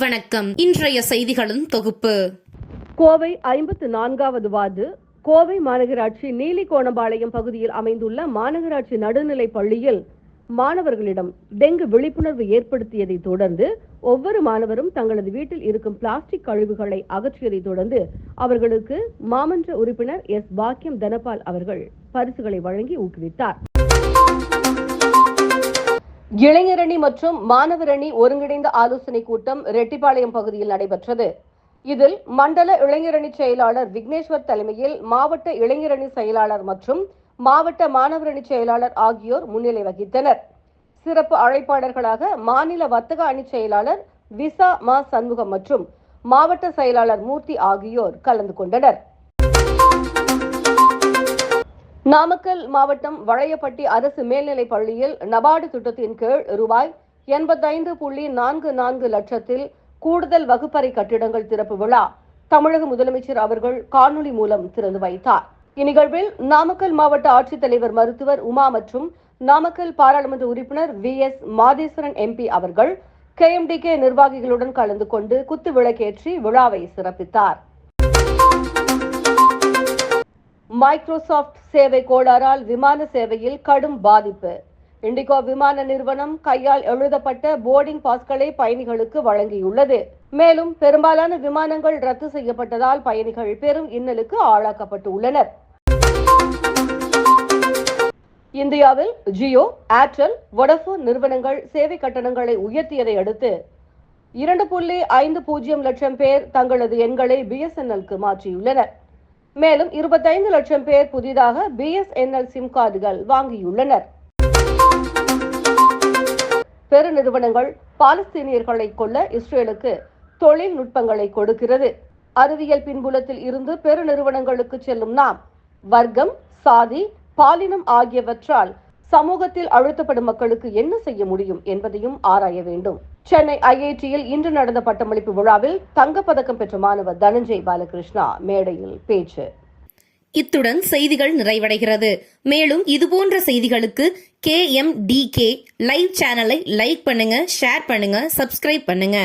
வணக்கம். இன்றைய செய்திகளின் தொகுப்பு. கோவை ஐம்பத்து நான்காவது வார்டு கோவை மாநகராட்சி நீலிகோணம்பாளையம் பகுதியில் அமைந்துள்ள மாநகராட்சி நடுநிலைப் பள்ளியில் மாணவர்களிடம் டெங்கு விழிப்புணர்வு ஏற்படுத்தியதை தொடர்ந்து ஒவ்வொரு மாணவரும் தங்களது வீட்டில் இருக்கும் பிளாஸ்டிக் கழிவுகளை அகற்றியதை தொடர்ந்து அவர்களுக்கு மாமன்ற உறுப்பினர் எஸ். பாக்கியம் தனபால் அவர்கள் பரிசுகளை வழங்கி ஊக்குவித்தார். இளைஞரணி மற்றும் மாணவரணி ஒருங்கிணைந்த ஆலோசனை கூட்டம் ரெட்டிப்பாளையம் பகுதியில் நடைபெற்றது. இதில் மண்டல இளைஞரணி செயலாளர் விக்னேஸ்வர் தலைமையில் மாவட்ட இளைஞரணி செயலாளர் மற்றும் மாவட்ட மாணவரணி செயலாளர் ஆகியோர் முன்னிலை வகித்தனர். சிறப்பு அழைப்பாளர்களாக மாநில வர்த்தக அணி செயலாளர் விசா மா சண்முகம் மற்றும் மாவட்ட செயலாளர் மூர்த்தி ஆகியோர் கலந்து கொண்டனர். நாமக்கல் மாவட்டம் வளையப்பட்டி அரசு மேல்நிலைப் பள்ளியில் நபார்டு திட்டத்தின் கீழ் ரூபாய் எண்பத்தைந்து புள்ளி நான்கு நான்கு லட்சத்தில் கூடுதல் வகுப்பறை கட்டிடங்கள் திறப்பு விழா. தமிழக முதலமைச்சர் அவர்கள் காணொலி மூலம் திறந்து வைத்தார். இந்நிகழ்வில் நாமக்கல் மாவட்ட ஆட்சித்தலைவர் மருத்துவர் உமா மற்றும் நாமக்கல் பாராளுமன்ற உறுப்பினர் வி எஸ் மாதேஸ்வரன் எம்பி அவர்கள் கேஎம்டிகே நிர்வாகிகளுடன் கலந்து கொண்டு குத்து விளக்கேற்றி விழாவை சிறப்பித்தார். மைக்ரோசாஃப்ட் சேவை கோளாறால் விமான சேவையில் கடும் பாதிப்பு. இண்டிகோ விமான நிறுவனம் கையால் எழுதப்பட்ட போர்டிங் பாஸ்களை பயணிகளுக்கு வழங்கியுள்ளது. மேலும் பெரும்பாலான விமானங்கள் ரத்து செய்யப்பட்டதால் பயணிகள் பெரும் இன்னலுக்கு ஆளாக்கப்பட்டு உள்ளனர் இந்தியாவில் ஜியோ ஏர்டெல் வோடபோன் நிறுவனங்கள் சேவை கட்டணங்களை உயர்த்தியதை அடுத்து இரண்டு புள்ளி ஐந்து பூஜ்ஜியம் லட்சம் பேர் தங்களது எண்களை பிஎஸ்என்எல்க்கு மாற்றியுள்ளனர். மேலும் இருபத்தைந்து லட்சம் பேர் புதிதாக பிஎஸ்என்எல் சிம் கார்டுகள் வாங்கியுள்ளனர். பெருநிறுவனங்கள் பாலஸ்தீனியர்களை கொல்ல இஸ்ரேலுக்கு தொழில்நுட்பங்களை கொடுக்கிறது. அறிவியல் பின்புலத்தில் இருந்து பெருநிறுவனங்களுக்கு செல்லும் நாம் வர்க்கம் சாதி பாலினம் ஆகியவற்றால் சமூகத்தில் அழுத்தப்படும் மக்களுக்கு என்ன செய்ய முடியும் என்பதையும் ஆராய வேண்டும். சென்னை ஐஐடியில் இன்று நடந்த பட்டமளிப்பு விழாவில் தங்கப்பதக்கம் பெற்ற மாணவர் தனஞ்சய் பாலகிருஷ்ணா மேடையில் பேச்சு. இத்துடன் செய்திகள் நிறைவடைகிறது. மேலும் இதுபோன்ற செய்திகளுக்கு K M D K live சேனலை லைக் பண்ணுங்க ஷேர் பண்ணுங்க சப்ஸ்கிரைப் பண்ணுங்க.